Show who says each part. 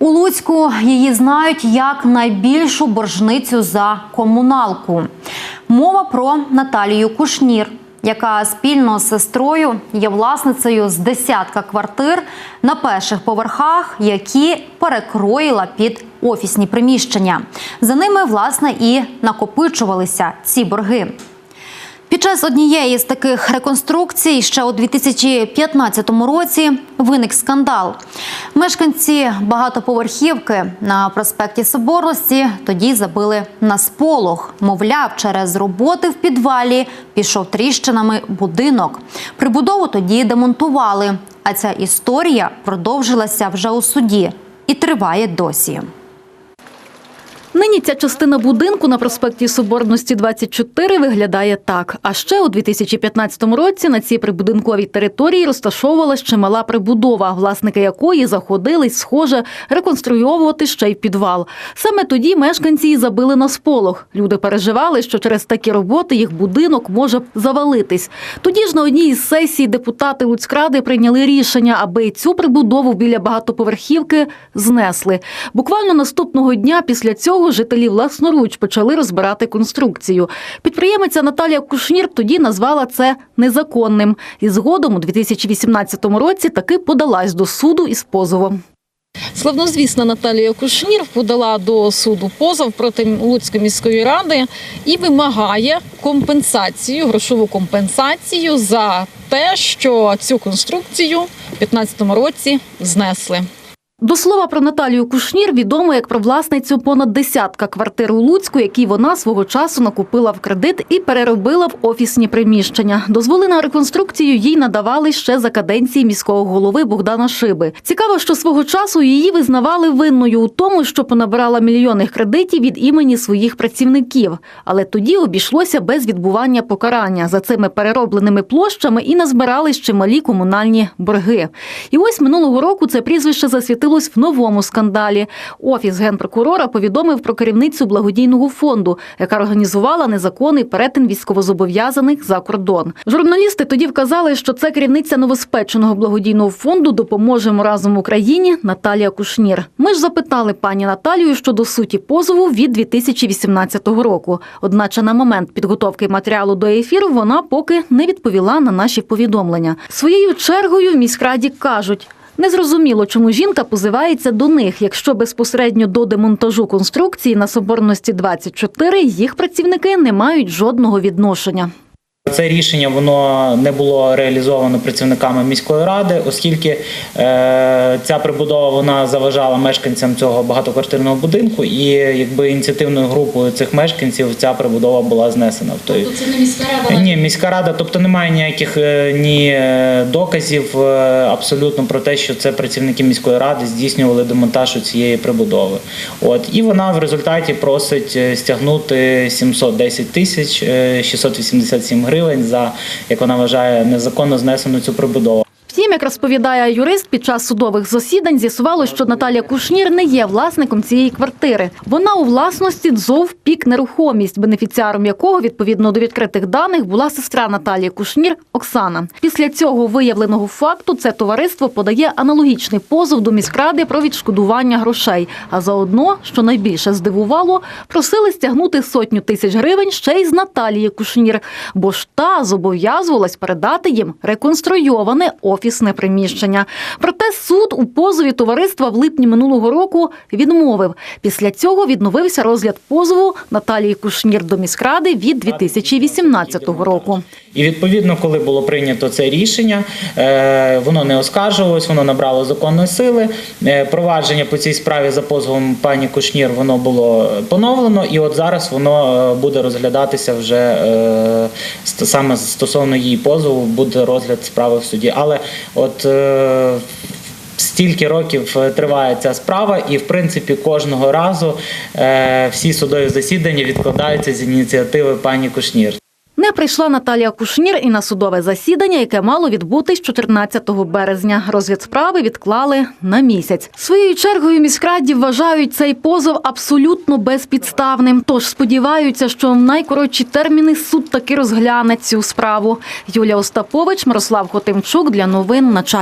Speaker 1: У Луцьку її знають як найбільшу боржницю за комуналку. Мова про Наталію Кушнір, яка спільно з сестрою є власницею з десятка квартир на перших поверхах, які перекроїла під офісні приміщення. За ними власне і накопичувалися ці борги. Під час однієї з таких реконструкцій ще у 2015 році виник скандал. Мешканці багатоповерхівки на проспекті Соборності тоді забили на сполох. Мовляв, через роботи в підвалі пішов тріщинами будинок. Прибудову тоді демонтували. А ця історія продовжилася вже у суді і триває досі.
Speaker 2: Нині ця частина будинку на проспекті Соборності 24 виглядає так. А ще у 2015 році на цій прибудинковій території розташовувалась чимала прибудова, власники якої заходились, схоже, реконструйовувати ще й підвал. Саме тоді мешканці і забили на сполох. Люди переживали, що через такі роботи їх будинок може завалитись. Тоді ж на одній із сесій депутати Луцькради прийняли рішення, аби цю прибудову біля багатоповерхівки знесли. Буквально наступного дня після цього жителі власноруч почали розбирати конструкцію. Підприємиця Наталія Кушнір тоді назвала це незаконним. І згодом у 2018 році таки подалась до суду із позовом.
Speaker 3: Славнозвісна Наталія Кушнір подала до суду позов проти Луцької міської ради і вимагає компенсацію, грошову компенсацію за те, що цю конструкцію в 2015 році знесли.
Speaker 2: До слова про Наталію Кушнір відомо як про власницю понад десятка квартир у Луцьку, які вона свого часу накупила в кредит і переробила в офісні приміщення. Дозволи на реконструкцію їй надавали ще за каденції міського голови Богдана Шиби. Цікаво, що свого часу її визнавали винною у тому, що понабирала мільйонних кредитів від імені своїх працівників. Але тоді обійшлося без відбування покарання за цими переробленими площами і назбирали ще малі комунальні борги. І ось минулого року це прізвище засвітилось в новому скандалі. Офіс генпрокурора повідомив про керівницю благодійного фонду, яка організувала незаконний перетин військовозобов'язаних за кордон. Журналісти тоді вказали, що це керівниця новоспеченого благодійного фонду Допоможемо разом Україні Наталія Кушнір. Ми ж запитали пані Наталію щодо суті позову від 2018 року. Одначе на момент підготовки матеріалу до ефіру вона поки не відповіла на наші повідомлення. Своєю чергою в міськраді кажуть. Незрозуміло, чому жінка позивається до них, якщо безпосередньо до демонтажу конструкції на Соборності 24 їх працівники не мають жодного відношення.
Speaker 4: Це рішення воно не було реалізовано працівниками міської ради, оскільки е, ця прибудова вона заважала мешканцям цього багатоквартирного будинку, і якби ініціативною групою цих мешканців ця прибудова була знесена. Той
Speaker 3: це не міська рада?
Speaker 4: ні, міська рада, тобто немає ніяких е, ні е, доказів е, абсолютно про те, що це працівники міської ради здійснювали демонтаж у цієї прибудови. От і вона в результаті просить е, стягнути 710 тисяч е, 687 гривень за як вона вважає незаконно знесену цю прибудову.
Speaker 2: Втім, як розповідає юрист, під час судових засідань з'ясувалося, що Наталія Кушнір не є власником цієї квартири. Вона у власності ДЗОВ «Пік нерухомість, бенефіціаром якого, відповідно до відкритих даних, була сестра Наталії Кушнір Оксана. Після цього виявленого факту це товариство подає аналогічний позов до міськради про відшкодування грошей. А заодно, що найбільше здивувало, просили стягнути сотню тисяч гривень ще й з Наталії Кушнір, бо ж та зобов'язувалась передати їм реконструйоване офісне приміщення. Проте суд у позові товариства в липні минулого року відмовив. Після цього відновився розгляд позову Наталії Кушнір до міськради від 2018 року.
Speaker 4: І відповідно, коли було прийнято це рішення, е, воно не оскаржувалось, воно набрало законної сили. Е, Провадження по цій справі за позовом пані Кушнір воно було поновлено, і от зараз воно е, буде розглядатися вже саме стосовно її позову, буде розгляд справи в суді. Але от Стільки років триває ця справа, і в принципі кожного разу всі судові засідання відкладаються з ініціативи пані Кушнір.
Speaker 2: Не прийшла Наталія Кушнір і на судове засідання, яке мало відбутись 14 березня. Розгляд справи відклали на місяць. Своєю чергою міськраді вважають цей позов абсолютно безпідставним. Тож сподіваються, що в найкоротші терміни суд таки розгляне цю справу. Юлія Остапович, Мирослав Хотимчук для новин на часі.